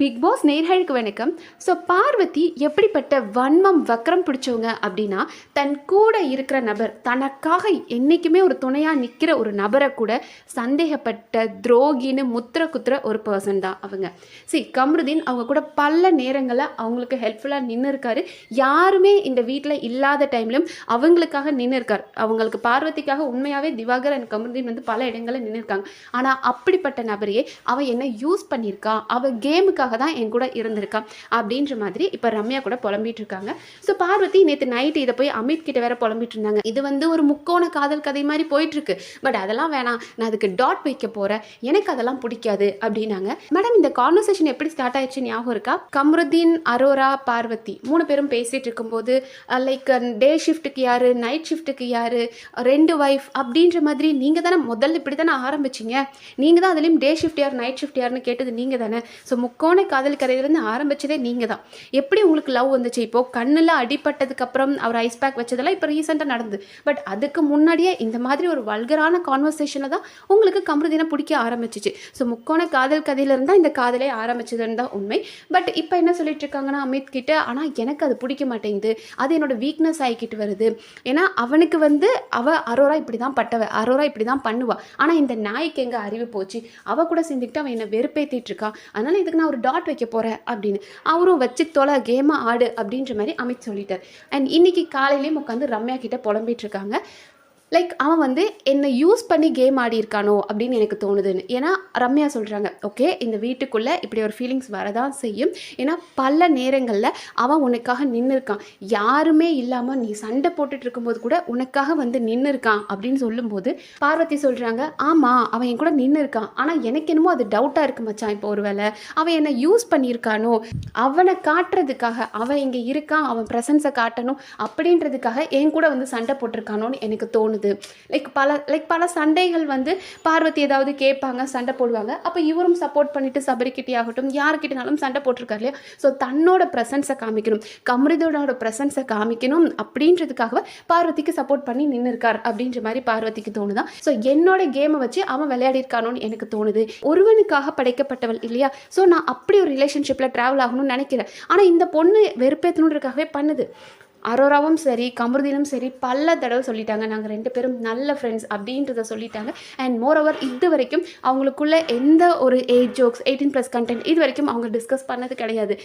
Big pass நேர்களுக்கு வணக்கம். So Parvati எப்படிப்பட்ட வன்மம் வக்கரம் பிடிச்சவங்க அப்படின்னா தன் கூட இருக்கிற நபர் தனக்காக என்றைக்குமே ஒரு துணையாக நிற்கிற ஒரு நபரை கூட சந்தேகப்பட்ட துரோகின்னு முத்திர குத்துற ஒரு பர்சன் தான் அவங்க. சி கம்ருதீன் அவங்க கூட பல நேரங்களில் அவங்களுக்கு ஹெல்ப்ஃபுல்லாக நின்று இருக்காரு. யாருமே இந்த வீட்டில் இல்லாத டைம்லையும் அவங்களுக்காக நின்று இருக்கார். அவங்களுக்கு பார்வதிக்காக உண்மையாகவே திவாகர் அண்ட் கம்ருதீன் வந்து பல இடங்களில் நின்று இருக்காங்க. ஆனால் அப்படிப்பட்ட நபரையே அவள் என்ன யூஸ் பண்ணியிருக்கா? அவள் கேமுக்காக தான் என் கூட இருந்திருக்கான் அப்படின்ற மாதிரி இப்போ ரம்யா கூட புலம்பிட்டு இருக்காங்க ஸோ பார்வதி நேற்று நைட்டு இதை போய் அமித் கிட்ட வேற புலம்பிட்டு இருந்தாங்க இது வந்து ஒரு முக்கோண காதல் கதை மாதிரி போயிட்டு இருக்கு பட் அதெல்லாம் வேணாம். நான் அதுக்கு டாட் வைக்க போறேன். எனக்கு அதெல்லாம் பிடிக்காது அப்படின்னாங்க. மேடம் இந்த கான்வர்சேஷன் எப்படி ஸ்டார்ட் ஆயிடுச்சு ஞாபகம் இருக்கா? கம்ருதீன் அரோரா பார்வதி மூணு பேரும் பேசிட்டு இருக்கும்போது லைக் டே ஷிஃப்ட்டுக்கு யாரு நைட் ஷிஃப்ட்டுக்கு யாரு ரெண்டு ஒய்ஃப் அப்படின்ற மாதிரி நீங்க தானே முதல்ல இப்படி தானே ஆரம்பிச்சீங்க. நீங்க தான் அதுலேயும் டே ஷிஃப்ட் யார் நைட் ஷிஃப்ட் யாருன்னு கேட்டது நீங்க தானே. ஸோ முக்கோண காதல் கதையிலேருந்து ஆரம்பிச்சதே நீங்கள் தான் எப்படி உங்களுக்கு லவ் வந்துச்சு? இப்போது கண்ணில் அடிப்பட்டதுக்கப்புறம் அவர் ஐஸ் பேக் வச்சதெல்லாம் இப்போ ரீசெண்டாக நடந்து பட் அதுக்கு முன்னாடியே இந்த மாதிரி ஒரு வல்கரான கான்வர்சேஷனில் தான் உங்களுக்கு கமருதினம் பிடிக்க ஆரம்பிச்சிச்சு. ஸோ முக்கோண காதல் கதையிலேருந்து தான் இந்த காதலே ஆரம்பிச்சதுன்னு தான் உண்மை. பட் இப்போ என்ன சொல்லிட்டு இருக்காங்கன்னா அமித் கிட்ட ஆனால் எனக்கு அது பிடிக்க மாட்டேங்குது. அது என்னோட வீக்னஸ் ஆகிக்கிட்டு வருது. ஏன்னா அவனுக்கு வந்து அவள் அரோரா இப்படி தான் பட்டவ அரோரா இப்படி தான் பண்ணுவாள் ஆனால் இந்த நாய்க்கு எங்கே அறிவு போச்சு? அவள் கூட சேர்ந்துக்கிட்டு அவன் என்னை வெறுப்பேற்றிட்டு இருக்கான் அதனால் இதுக்கு நான் ஒரு டாட் வைக்க போகிறேன் அப்படின்னு. அவரும் வச்சு தொலை கேமாக ஆடு அப்படின்ற மாதிரி அமித் சொல்லிட்டார். அண்ட் இன்றைக்கி காலையிலேயும் உட்காந்து ரம்யா கிட்டே புலம்பிகிட்ருக்காங்க லைக் அவன் வந்து என்னை யூஸ் பண்ணி கேம் ஆடி இருக்கானோ அப்படின்னு எனக்கு தோணுதுன்னு. ஏன்னா ரம்யா சொல்கிறாங்க ஓகே இந்த வீட்டுக்குள்ளே இப்படி ஒரு ஃபீலிங்ஸ் வரதான் செய்யும். ஏன்னா பல நேரங்களில் அவன் உனக்காக நின்று இருக்கான் யாருமே இல்லாமல் நீ சண்டை போட்டுட்டு இருக்கும்போது கூட உனக்காக வந்து நின்று இருக்கான் அப்படின்னு சொல்லும்போது பார்வதி சொல்கிறாங்க ஆமாம் அவன் என் கூட நின்று இருக்கான் ஆனால் எனக்கு என்னமோ அது டவுட்டாக இருக்கு மச்சான் இப்போ ஒரு வேளை அவன் என்னை யூஸ் பண்ணியிருக்கானோ அவனை காட்டுறதுக்காக அவன் இங்கே இருக்கான் அவன் ப்ரெசன்ஸை காட்டணும் அப்படின்றதுக்காக என் கூட வந்து சண்டை போட்டிருக்கானோன்னு எனக்கு தோணுது. லைக் பல லைக் பல சண்டைகள் வந்து பார்வதி ஏதாவது கேட்பாங்க சண்டை போடுவாங்க. அப்போ இவரும் சப்போர்ட் பண்ணிட்டு சபரிக்கிட்டே ஆகட்டும் யார்கிட்டனாலும் சண்டை போட்டிருக்காரு இல்லையா? ஸோ தன்னோட ப்ரெசன்ஸை காமிக்கணும். கமரிதோட ப்ரெசன்ஸை காமிக்கணும் அப்படின்றதுக்காக பார்வதிக்கு சப்போர்ட் பண்ணி நின்று இருக்கார் அப்படின்ற மாதிரி பார்வதிக்கு தோணுதான் ஸோ என்னோட கேமை வச்சு அவன் விளையாடிருக்கானோன்னு எனக்கு தோணுது. ஒருவனுக்காக படைக்கப்பட்டவள் இல்லையா? ஸோ நான் அப்படி ஒரு ரிலேஷன்ஷிப்பில் ட்ராவல் ஆகணும்னு நினைக்கிறேன் ஆனால் இந்த பொண்ணு வெறுப்பேற்றணுன்றக்காகவே பண்ணுது. அரோராவும் சரி கமருதினும் சரி பல தடவை சொல்லிட்டாங்க. நாங்கள் ரெண்டு பேரும் நல்ல ஃப்ரெண்ட்ஸ் அப்படின்றத சொல்லிட்டாங்க. அண்ட் மோர் ஓவர் இது வரைக்கும் அவங்களுக்குள்ள எந்த ஒரு age jokes eighteen plus content இது வரைக்கும் அவங்க டிஸ்கஸ் பண்ணது கிடையாது.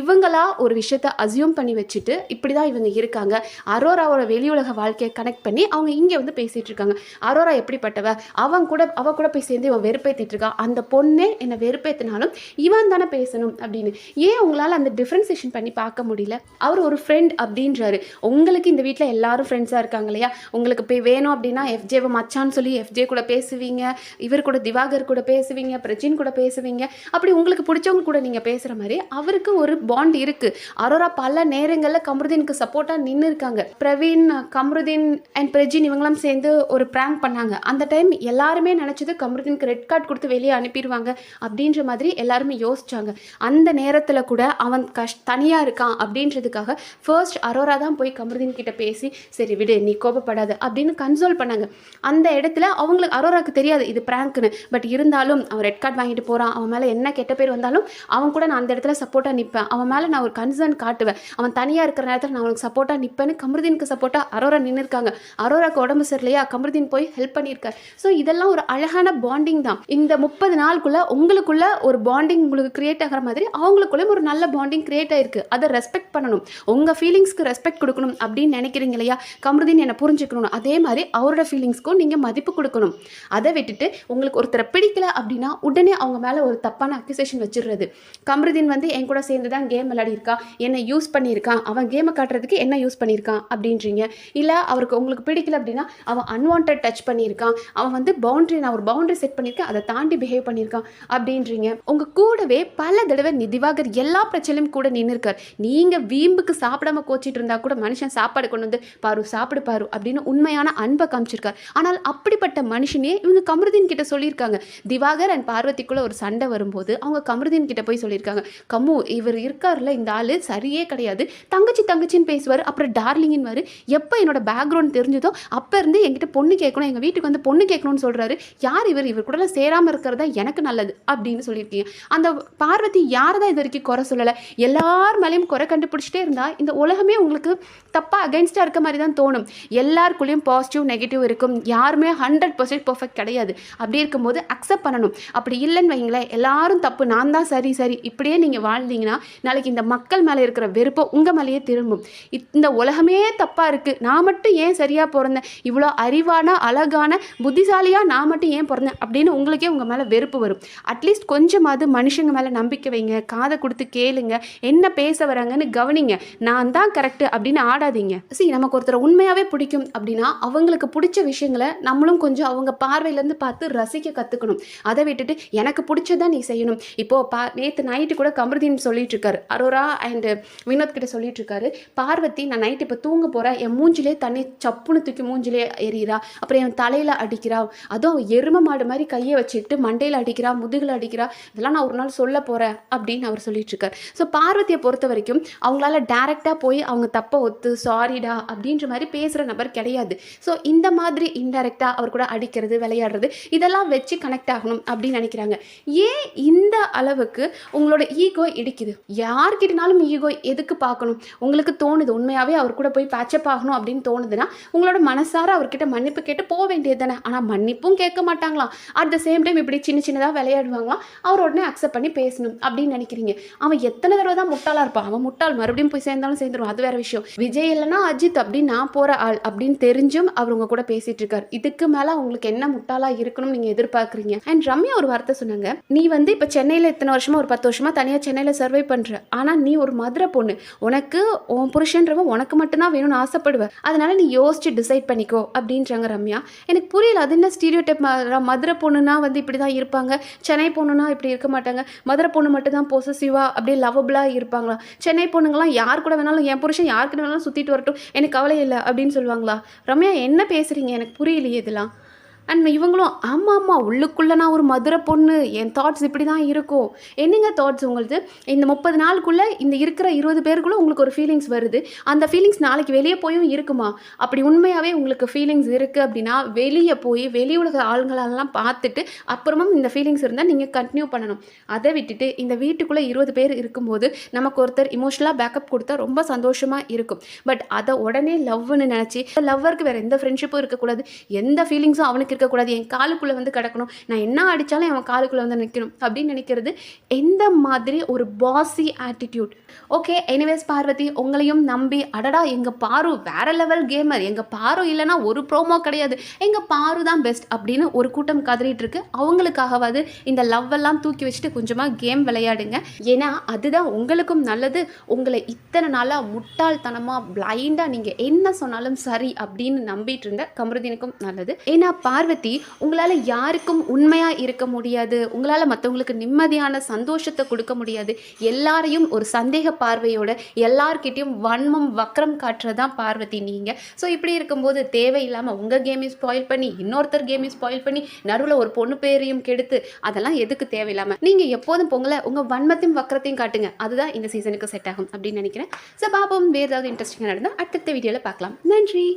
இவங்களா ஒரு விஷயத்த அசியூம் பண்ணி வச்சுட்டு இப்படி தான் இவங்க இருக்காங்க. அரோராவோட வெளி உலக வாழ்க்கையை கனெக்ட் பண்ணி அவங்க இங்கே வந்து பேசிகிட்டு இருக்காங்க. அரோரா எப்படிப்பட்டவ? அவன் கூட அவ கூட போய் சேர்ந்து இவன் வெறுப்பேற்றிட்டு இருக்கான் அந்த பொண்ணே என்னை வெறுப்பேற்றினாலும் இவன் தானே பேசணும் அப்படின்னு. ஏன் உங்களால் அந்த டிஃப்ரென்சேஷன் பண்ணி பார்க்க முடியல? அவர் ஒரு ஃப்ரெண்ட் அப்படின்ற அப்படின்றாரு உங்களுக்கு இந்த வீட்டில் எல்லாரும் ஃப்ரெண்ட்ஸாக இருக்காங்க இல்லையா? உங்களுக்கு போய் வேணும் அப்படின்னா எஃப்ஜேவை மச்சான்னு சொல்லி எஃப்ஜே கூட பேசுவீங்க. இவர் கூட திவாகர் கூட பேசுவீங்க பிரஜின் கூட பேசுவீங்க. அப்படி உங்களுக்கு பிடிச்சவங்க கூட நீங்கள் பேசுகிற மாதிரி அவருக்கு ஒரு பாண்ட் இருக்குது அரோரா பல நேரங்களில் கமருதீனுக்கு சப்போர்ட்டாக நின்று இருக்காங்க. பிரவீன் கமருதீன் அண்ட் பிரஜின் இவங்களாம் சேர்ந்து ஒரு ப்ராங்க் பண்ணாங்க. அந்த டைம் எல்லாருமே நினச்சது கமருதீனுக்கு ரெட் கார்டு கொடுத்து வெளியே அனுப்பிடுவாங்க அப்படின்ற மாதிரி எல்லாருமே யோசிச்சாங்க. அந்த நேரத்தில் கூட அவன் கஷ் தனியாக இருக்கான் அப்படின்றதுக்காக ஃபர்ஸ்ட் அரோரா தான் போய் கமருதீன் கிட்ட பேசி சரி விடு நீ கோபப்படாது அப்படின்னு கன்சோல் பண்ணாங்க. அந்த இடத்துல அவங்களுக்கு அரோராக்கு தெரியாது இது ப்ராங்க்னு பட் இருந்தாலும் அவன் ரெட் கார்டு வாங்கிட்டு போகிறான் அவன் மேலே என்ன கெட்ட பேர் வந்தாலும் அவன் கூட நான் அந்த இடத்துல சப்போர்ட்டாக நிற்பேன் அவன் மேலே நான் ஒரு கன்சர்ன் காட்டுவேன். அவன் தனியாக இருக்கிற நேரத்தில் நான் அவனுக்கு சப்போர்ட்டாக நிற்பேன்னு கமருதீனுக்கு சப்போர்ட்டாக அரோரா நின்று இருக்காங்க அரோராக்கு உடம்பு சரியில்லையா? கமருதீன் போய் ஹெல்ப் பண்ணியிருக்கார். ஸோ இதெல்லாம் ஒரு அழகான பாண்டிங் தான். இந்த முப்பது நாளுக்குள்ள உங்களுக்குள்ள ஒரு பாண்டிங் உங்களுக்கு கிரியேட் ஆகிற மாதிரி அவங்களுக்குள்ளே ஒரு நல்ல பாண்டிங் கிரியேட் ஆயிருக்கு. அதை ரெஸ்பெக்ட் பண்ணணும். உங்கள் ஃபீலிங்ஸ்க்கு ரெஸ்பெக்ட் ரெஸ்பெக்ட் கொடுக்கணும் அப்படின்னு நினைக்கிறீங்க இல்லையா? கமருதீன் என்னை புரிஞ்சுக்கணும் அதே மாதிரி அவரோட ஃபீலிங்ஸ்க்கும் நீங்கள் மதிப்பு கொடுக்கணும். அதை விட்டுட்டு உங்களுக்கு ஒருத்தரை பிடிக்கல அப்படின்னா உடனே அவங்க மேலே ஒரு தப்பான அக்யூசேஷன் வச்சிடுறது. கமருதீன் வந்து என் கூட சேர்ந்து தான் கேம் விளையாடியிருக்கான் என்னை யூஸ் பண்ணியிருக்கான் அவன் கேமை காட்டுறதுக்கு என்ன யூஸ் பண்ணியிருக்கான் அப்படின்றீங்க. இல்லை அவருக்கு உங்களுக்கு பிடிக்கல அப்படின்னா அவன் அன்வான்ட் டச் பண்ணியிருக்கான். அவன் வந்து பவுண்டரி நான் ஒரு பவுண்டரி செட் பண்ணியிருக்கேன். அதை தாண்டி பிஹேவ் பண்ணியிருக்கான் அப்படின்றீங்க. உங்கள் கூடவே பல தடவை நிதிவாகர் எல்லா பிரச்சனையும் கூட நின்று இருக்கார் நீங்கள் வீம்புக்கு சாப்பிடாம கோச்சிட்டு இருந்தால் கூட மனுஷன் சாப்பாடு கொண்டு வந்து பாரு சாப்பிடு பாரு அப்படின்னு உண்மையான அன்பை காமிச்சிருக்கார். ஆனால் அப்படிப்பட்ட மனுஷனே இவங்க கமருதீன் கிட்ட சொல்லியிருக்காங்க. திவாகர் அண்ட் பார்வதிக்குள்ளே ஒரு சண்டை வரும்போது அவங்க கமருதீன் கிட்ட போய் சொல்லியிருக்காங்க. கம்மு இவர் இருக்கார்ல இந்த ஆள் சரியே கிடையாது. தங்கச்சி தங்கச்சின்னு பேசுவார். அப்புறம் டார்லிங்னு எப்போ என்னோட பேக்ரவுண்ட் தெரிஞ்சதோ அப்போ இருந்து என்கிட்ட பொண்ணு கேட்கணும் எங்கள் வீட்டுக்கு வந்து பொண்ணு கேட்கணும்னு சொல்கிறாரு யார் இவர்? இவர் கூடலாம் சேராமல் இருக்கிறது தான் எனக்கு நல்லது அப்படின்னு சொல்லியிருக்கீங்க. அந்த பார்வதி யாரை தான் இது வரைக்கும் குறை சொல்லலை. எல்லார் மேலேயும் குறை கண்டுபிடிச்சிட்டே இருந்தால் இந்த உலகமே உங்களுக்கு தப்பாக அகைன்ஸ்டாக இருக்க மாதிரி தான் தோணும். எல்லாருக்குள்ளேயும் பாசிட்டிவ் நெகட்டிவ் இருக்கும். யாருமே ஹண்ட்ரட் பர்சன்ட் பர்ஃபெக்ட் கிடையாது. அப்படி இருக்கும்போது அக்செப்ட் பண்ணணும். அப்படி இல்லைன்னு வைங்களேன் எல்லாரும் தப்பு. நான் தான் சரி சரி. இப்படியே நீங்கள் வாழ்ந்தீங்கன்னா நாளைக்கு இந்த மக்கள் மேலே இருக்கிற வெறுப்பை உங்கள் மேலேயே திரும்பும். இந்த உலகமே தப்பாக இருக்குது நான் மட்டும் ஏன் சரியாக பிறந்தேன்? இவ்வளோ அறிவான அழகான புத்திசாலியாக நான் மட்டும் ஏன் பிறந்தேன்? அப்படின்னு உங்களுக்கே உங்கள் மேலே வெறுப்பு வரும். அட்லீஸ்ட் கொஞ்சமாவது மனுஷங்க மேலே நம்பிக்கை வைங்க. காதை கொடுத்து கேளுங்க. என்ன பேச வராங்கன்னு கவனிங்க. நான் தான் கரெக்டு அப்படின்னு ஆடாதீங்க. சி நமக்கு ஒருத்தரை உண்மையாகவே பிடிக்கும் அப்படின்னா அவங்களுக்கு பிடிச்ச விஷயங்களை நம்மளும் கொஞ்சம் அவங்க பார்வையிலேருந்து பார்த்து ரசிக்க கற்றுக்கணும் அதை விட்டுட்டு எனக்கு பிடிச்சதான் நீ செய்யணும். இப்போது பா நேற்று நைட்டு கூட கமருதீன் சொல்லிட்டு இருக்காரு அரோரா அண்டு வினோத் கிட்ட சொல்லிட்டு இருக்காரு பார்வதி நான் நைட் இப்போ தூங்க போகிறேன் என் மூஞ்சிலே தண்ணி சப்புன்னு தூக்கி மூஞ்சிலே எறிகிறா அப்புறம் என் தலையில் அடிக்கிறா. அதுவும் அவ எரும மாடு மாதிரி கையை வச்சுக்கிட்டு மண்டையில் அடிக்கிறா முதுகில் அடிக்கிறா. இதெல்லாம் நான் ஒரு நாள் சொல்ல போகிறேன் அப்படின்னு அவர் சொல்லிட்டு இருக்கார் ஸோ பார்வதியை பொறுத்த வரைக்கும் அவங்களால டேரெக்டாக போய் அவங்க தப்பை ஒத்து சாரிடா அப்படின்ற மாதிரி பேசுகிற நபர் கிடையாது. ஸோ இந்த மாதிரி இன்டெரக்டாக அவர் கூட அடிக்கிறது விளையாடுறது இதெல்லாம் வச்சு கனெக்ட் ஆகணும் அப்படின்னு நினைக்கிறாங்க. ஏன் இந்த அளவுக்கு உங்களோட ஈகோ இடிக்குது? யார்கிட்டனாலும் ஈகோ எதுக்கு பார்க்கணும்? உங்களுக்கு தோணுது உண்மையாகவே அவர் கூட போய் பேச்சப் ஆகணும் அப்படின்னு தோணுதுன்னா உங்களோட மனசார அவர்கிட்ட மன்னிப்பு கேட்டு போக வேண்டியது தானே. ஆனால் மன்னிப்பும் கேட்க மாட்டாங்களாம். அட் த சேம் டைம் இப்படி சின்ன சின்னதாக விளையாடுவாங்களாம். அவர் உடனே அக்செப்ட் பண்ணி பேசணும் அப்படின்னு நினைக்கிறீங்க. அவன் எத்தனை தடவை தான் முட்டாளாக இருப்பான்? அவன் முட்டாள் மறுபடியும் போய் சேர்ந்தாலும் சேர்ந்துருவான். அது வேறு விஷயம். விஜய் இல்லைன்னா அஜித் அப்படின்னு நான் போகிற ஆள் அப்படின்னு தெரிஞ்சும் அவர் உங்க கூட பேசிட்டு இருக்காரு. இதுக்கு மேலே அவங்களுக்கு என்ன முட்டாளா இருக்கணும்னு நீங்கள் எதிர்பார்க்குறீங்க? அண்ட் ரம்யா ஒரு வார்த்தை சொன்னாங்க. நீ வந்து இப்போ சென்னையில் இத்தனை வருஷமா ஒரு பத்து வருஷமா தனியாக சென்னையில் சர்வை பண்ணுற ஆனால் நீ ஒரு மதுரை பொண்ணு. உனக்கு உன் புருஷன்றவன் உனக்கு மட்டும்தான் வேணும்னு ஆசைப்படுவ. அதனால நீ யோசிச்சு டிசைட் பண்ணிக்கோ அப்படின்றாங்க ரம்யா. எனக்கு புரியல அது என்ன ஸ்டீரியோ டைப் மதுரை பொண்ணுனா வந்து இப்படி தான் இருப்பாங்க. சென்னை பொண்ணுனா இப்படி இருக்க மாட்டாங்க. மதுரை பொண்ணு மட்டும் தான் பொசசிவாக அப்படியே லவபிளாக இருப்பாங்களா? சென்னை பொண்ணுங்களாம் யார் கூட வேணாலும் என் புருஷன் யார்கிட்ட வேணாலும் சுற்றிட்டு வரட்டும். எனக்கு கவலை இல்லை அப்படின்னு சொல்லுவாங்களா? ரம்யா என்ன பேசுகிறீங்க எனக்கு புரியலையே இதெல்லாம். அண்ட் இவங்களும் ஆமாம் ஆமாம் உள்ளுக்குள்ளே நான் ஒரு மதுரை பொண்ணு. என் தாட்ஸ் இப்படி தான் இருக்கும். என்னங்க தாட்ஸ் உங்களுக்கு இந்த முப்பது நாளுக்குள்ளே இந்த இருக்கிற இருபது பேருக்குள்ளே உங்களுக்கு ஒரு ஃபீலிங்ஸ் வருது. அந்த ஃபீலிங்ஸ் நாளைக்கு வெளியே போயும் இருக்குமா? அப்படி உண்மையாகவே உங்களுக்கு ஃபீலிங்ஸ் இருக்குது அப்படின்னா வெளியே போய் வெளி உலக ஆளுங்களெல்லாம் பார்த்துட்டு அப்புறமும் இந்த ஃபீலிங்ஸ் இருந்தால் நீங்கள் கண்டினியூ பண்ணணும். அதை விட்டுட்டு இந்த வீட்டுக்குள்ளே இருபது பேர் இருக்கும்போது நமக்கு ஒருத்தர் இமோஷனலாக பேக்கப் கொடுத்தா ரொம்ப சந்தோஷமாக இருக்கும். பட் அதை உடனே லவ்னு நினச்சி லவ்வருக்கு வேறு எந்த ஃப்ரெண்ட்ஷிப்பும் இருக்கக்கூடாது. எந்த ஃபீலிங்ஸும் அவனுக்கு இருக்கக்கூடாது என் காலுக்குள்ளே வந்து கிடக்கணும் நான் என்ன அடித்தாலும் அவன் காலுக்குள்ளே வந்து நிற்கணும் அப்படின்னு நினைக்கிறது எந்த மாதிரி ஒரு பாசி ஆட்டிடியூட் ஓகே எனிவேஸ் பார்வதி உங்களையும் நம்பி அடடா எங்கள் பாரு வேற லெவல் கேமர் எங்கள் பாரு இல்லைன்னா ஒரு ப்ரோமோ கிடையாது எங்கள் பாரு தான் பெஸ்ட் அப்படின்னு ஒரு கூட்டம் கதறிட்டு இருக்கு. அவங்களுக்காகவாது இந்த லவ் எல்லாம் தூக்கி வச்சுட்டு கொஞ்சமாக கேம் விளையாடுங்க. ஏன்னா அதுதான் உங்களுக்கும் நல்லது. உங்களை இத்தனை நாளாக முட்டாள்தனமாக பிளைண்டாக நீங்கள் என்ன சொன்னாலும் சரி அப்படின்னு நம்பிட்டு இருந்த கமருதீனுக்கும் நல்லது. ஏன்னா பார்வதி உங்களால் யாருக்கும் உண்மையாக இருக்க முடியாது. உங்களால் மற்றவங்களுக்கு நிம்மதியான சந்தோஷத்தை கொடுக்க முடியாது. எல்லாரையும் ஒரு சந்தேக பார்வையோட எல்லார்கிட்டையும் வன்மம் வக்ரம் காட்டுறதான் பார்வதி நீங்கள் ஸோ இப்படி இருக்கும்போது தேவையில்லாமல் உங்கள் கேமையும் ஸ்பாயில் பண்ணி இன்னொருத்தர் கேமையும் ஸ்பாயில் பண்ணி நடுவில் ஒரு பொண்ணு பேரையும் கெடுத்து அதெல்லாம் எதுக்கு தேவையில்லாமல் நீங்கள் எப்போதும் பொங்கலை உங்கள் வன்மத்தையும் வக்கரத்தையும் காட்டுங்க. அதுதான் இந்த சீசனுக்கு செட் ஆகும் அப்படின்னு நினைக்கிறேன். ஸோ பாப்போம் வேறு ஏதாவது இன்ட்ரெஸ்டிங்காக நடந்தால் அடுத்த வீடியோவில் பார்க்கலாம். நன்றி!